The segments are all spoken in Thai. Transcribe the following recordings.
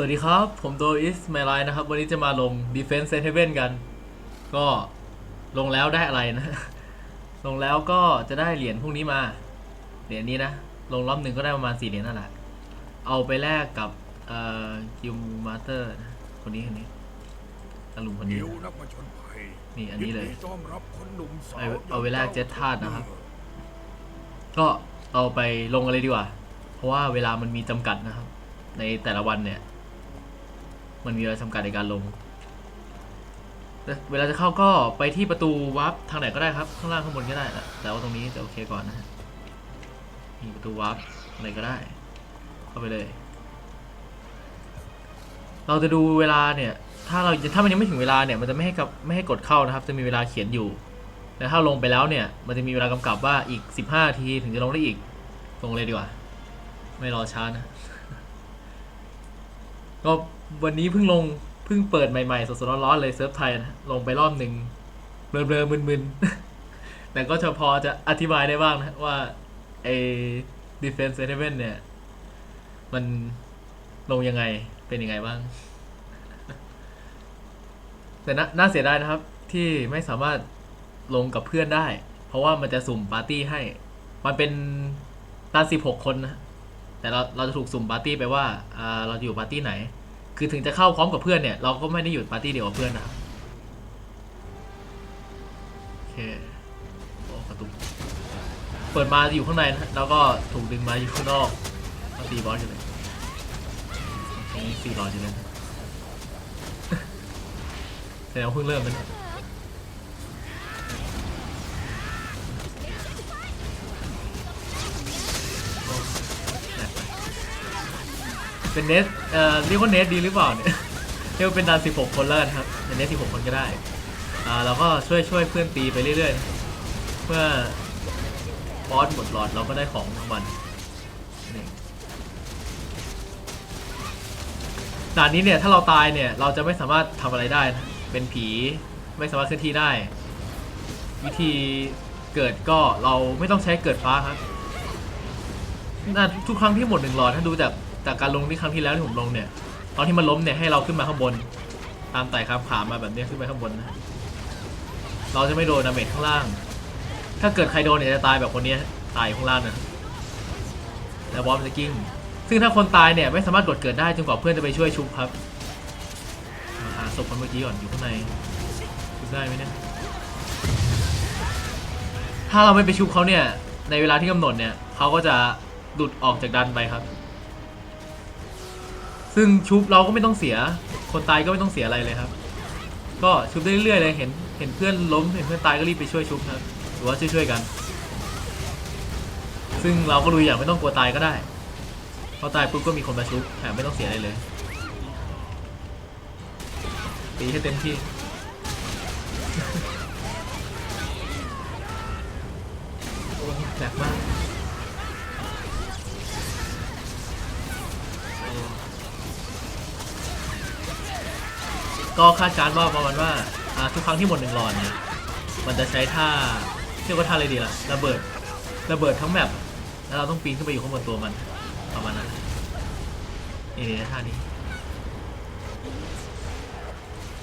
วัสดีครับ ผมโดอิสไมไลน์นะครับ วันนี้จะมาลง Defense s e v e n กัน ก็ลงแล้วได้อะไรนะ ลงแล้วก็จะได้เหรียญพวกนี้มา เหรียญนี้นะ ลงรอบหนึ่งก็ได้ประมาณสี่เหรียญนั่นแหละ เอาไปแลกกับเอ่อกิลมาสเตอร์นะคนนี้คนนี้ตาลุงคนนี้ยิวนะนักมาชนภัยนี่อันนี้เลย ยิดีต้อนรับคนหนุ่มสาวเอาเอาไว้แลกเจ็ตธาตุนะครับ ก็เอาไปลงกันเลยดีกว่า เพราะว่าเวลามันมีจำกัดนะครับ ในแต่ละวันเนี่ย มันมีเวลาจำกัดในการลงแต่เวลาจะเข้าก็ไปที่ประตูวาร์ปทางไหนก็ได้ครับ ข้างล่างข้างบนก็ได้นะแต่ว่าตรงนี้จะโอเคก่อนนะฮะมีประตูวาร์ปอะไรก็ได้ เข้าไปเลย เราจะดูเวลาเนี่ย ถ้าเราถ้ามันยังไม่ถึงเวลาเนี่ย มันจะไม่ให้กับไม่ให้กดเข้านะครับ จะมีเวลาเขียนอยู่แต่ถ้าลงไปแล้วเนี่ย มันจะมีเวลากำกับว่าอีก 15ทีถึงจะลงได้อีก ลงเลยดีกว่า ไม่รอช้านะ ก็ วันนี้เพิ่งลงเพิ่งเปิดใหม่ๆสดๆร้อนๆเลยเซิร์ฟไทยนะลงไปรอบหนึ่งเบลอๆมึนๆ แต่ก็จะพอจะอธิบายได้บ้างนะว่าไอ้ Defense Eleven เนี่ย มันลงยังไงเป็นยังไงบ้าง แต่น่าน่าเสียดายนะครับ ที่ไม่สามารถลงกับเพื่อนได้ เพราะว่ามันจะสุ่มปาร์ตี้ให้ มันเป็นตาสิบหกคนนะแต่เราเราจะถูกสุ่มปาร์ตี้ไปว่าอ่าเราจะอยู่ปาร์ตี้ไหน คือถึงจะเข้าพร้อมกับเพื่อนเนี่ย เราก็ไม่ได้อยู่ปาร์ตี้เดียวกับเพื่อนนะครับโอเคโอ้ประตูเปิดมาอยู่ข้างในนะแล้วก็ถูกดึงมาอยู่ข้างนอกก็ตีบอสอยู่เลยสี่รอดอยู่เลยนะแต่เราเพิ่งเริ่มมัน เป็นเนสเอ่อเรียกว่าเนสดีหรือเปล่าเนี่ยเรียกว่าเป็นดาน16 คนแล้วกันครับเป็นเนส16 คนก็ได้อ่าเราก็ช่วยช่วยเพื่อนตีไปเรื่อยๆ เพื่อบอสหมดหลอดเราก็ได้ของรางวัลนี่ด่านนี้เนี่ยถ้าเราตายเนี่ยเราจะไม่สามารถทำอะไรได้นะเป็นผีไม่สามารถเคลื่อนที่ได้ วิธีเกิดก็เราไม่ต้องใช้เกิดฟ้าครับทุกครั้งที่หมดหนึ่งหลอดถ้าดูจาก จากการลงที่ครั้งที่แล้วที่ผมลงเนี่ย ตอนที่มันล้มเนี่ยให้เราขึ้นมาข้างบน ตามไต่ข้ามขามาแบบนี้ขึ้นไปข้างบนนะ เราจะไม่โดนดาเมจข้างล่าง ถ้าเกิดใครโดนเนี่ยจะตายแบบคนนี้ตายอยู่ข้างล่างนะแล้วบอมจะกิ้ง ซึ่งถ้าคนตายเนี่ยไม่สามารถกดเกิดได้จนกว่าเพื่อนจะไปช่วยชุบครับหาศพคนเมื่อกี้ก่อนอยู่ข้างในชุบได้ไหมเนี่ยถ้าเราไม่ไปชุบเขาเนี่ยในเวลาที่กำหนดเนี่ยเขาก็จะหลุดออกจากดันไปครับ ซึ่งชุบเราก็ไม่ต้องเสีย คนตายก็ไม่ต้องเสียอะไรเลยครับ ก็ชุบได้เรื่อยๆเลยเห็นเห็นเพื่อนล้มเห็นเพื่อนตายก็รีบไปช่วยชุบครับหรือว่าช่วยๆกัน ซึ่งเราก็ดูอย่างไม่ต้องกลัวตายก็ได้พอตายปุ๊บก็มีคนมาชุบแถมไม่ต้องเสียอะไรเลยตีให้เต็มที่แหลกมาก ก็คาดการณ์ว่าประมาณว่าทุกครั้งที่หมดหนึ่งหลอดเนี่ยมันจะใช้ท่าเรียกว่าท่าอะไรดีล่ะระเบิดระเบิดทั้งแมปแล้วเราต้องปีนขึ้นไปอยู่ข้างบนตัวมันประมาณนั้นนี่นี่ท่านี้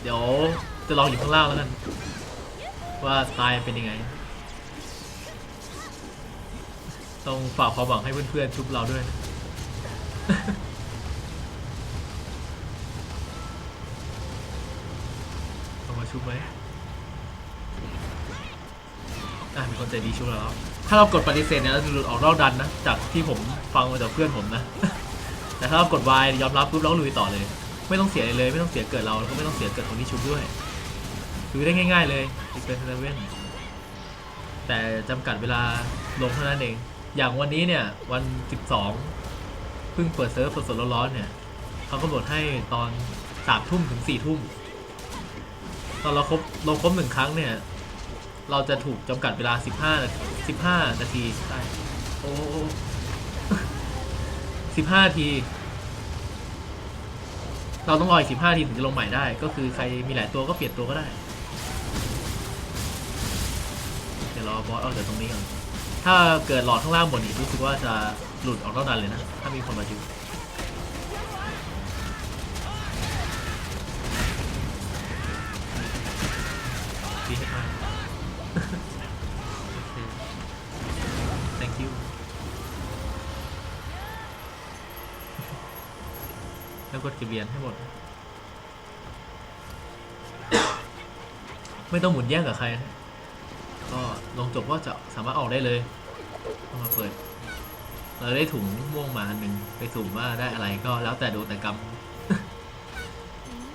เดี๋ยวจะลองอยู่ข้างล่างแล้วกันว่าสไตล์เป็นยังไง ต้องฝากความหวังให้เพื่อนๆชุบเราด้วย ชุบไหมอะมีคนใจดีชุบแล้ว ถ้าเรากดปฏิเสธเนี่ยเราจะหลุดออกนอกดันนะ จากที่ผมฟังมาจากเพื่อนผมนะ แต่ถ้าเรากด Y ยอมรับปุ๊บเราลุยต่อเลย ไม่ต้องเสียเลย ไม่ต้องเสียเกิดเราแล้วก็ไม่ต้องเสียเกิดคนที่ชุบด้วยลุยได้ง่าย ๆ เลยอีกเป็นเซเว่นแต่จำกัดเวลาลงเท่านั้นเอง อย่างวันนี้เนี่ยวัน 12 เพิ่งเปิดเซิร์ฟสดๆร้อนๆเนี่ยเขากำหนดให้ตอนสามทุ่มถึงสี่ทุ่ม ตอนเราครบเราครบหนึ่งครั้งเนี่ย เราจะถูกจำกัดเวลาสิบห้าสิบห้านาทีใช่โอ้สิบห้าที เราต้องรออีกสิบห้าทีถึงจะลงใหม่ได้ ก็คือใครมีหลายตัวก็เปลี่ยนตัวก็ได้ เดี๋ยวรอบอสออกจากตรงนี้ก่อนถ้าเกิดหลอดข้างล่างหมดอีกรู้สึกว่าจะหลุดออกนอกนั้นเลยนะ ถ้ามีคนมาอ ไม่มา thank you แล้วกดเก็บเหรียญให้หมด ไม่ต้องหมุนแย่งกับใครก็ลงจบก็จะสามารถออกได้เลยก็มาเปิด เราได้ถุงม่วงมาหนึ่งไปสุ่มว่าได้อะไรก็แล้วแต่ดูแต่กรรม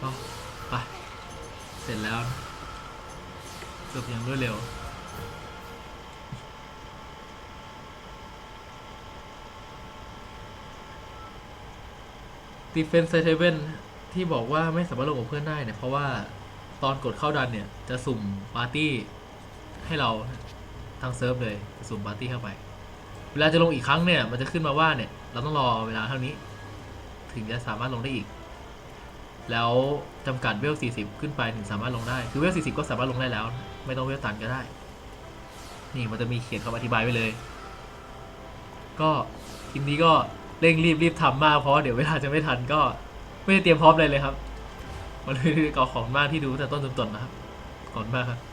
ก็ไปเสร็จแล้ว จบอย่างรวดเร็ว Defense s e v e n ที่บอกว่าไม่สามารถลงกับเพื่อนได้เนี่ย เพราะว่าตอนกดเข้าดันเนี่ย จะสุ่มปาร์ตี้ให้เราทางเซิร์ฟเลยจะสุ่มปาร์ตี้เข้าไป เวลาจะลงอีกครั้งเนี่ย มันจะขึ้นมาว่าเนี่ย เราต้องรอเวลาเท่านี้ ถึงจะสามารถลงได้อีก แล้วจำกัดเวล 40 ขึ้นไปถึงสามารถลงได้ คือเวล 40 ก็สามารถลงได้แล้ว ไม่ต้องเวลตันก็ได้ นี่มันจะมีเขียนคำอธิบายไว้เลย ก็ทีมนี้ก็เร่งรีบรีบทำมากเพราะเดี๋ยวเวลาจะไม่ทันก็ไม่ได้เตรียมพร้อมเลยเลยครับมาเลยขอของมากที่ดูแต่ต้นจนจบนะครับขอบคุณมากครับ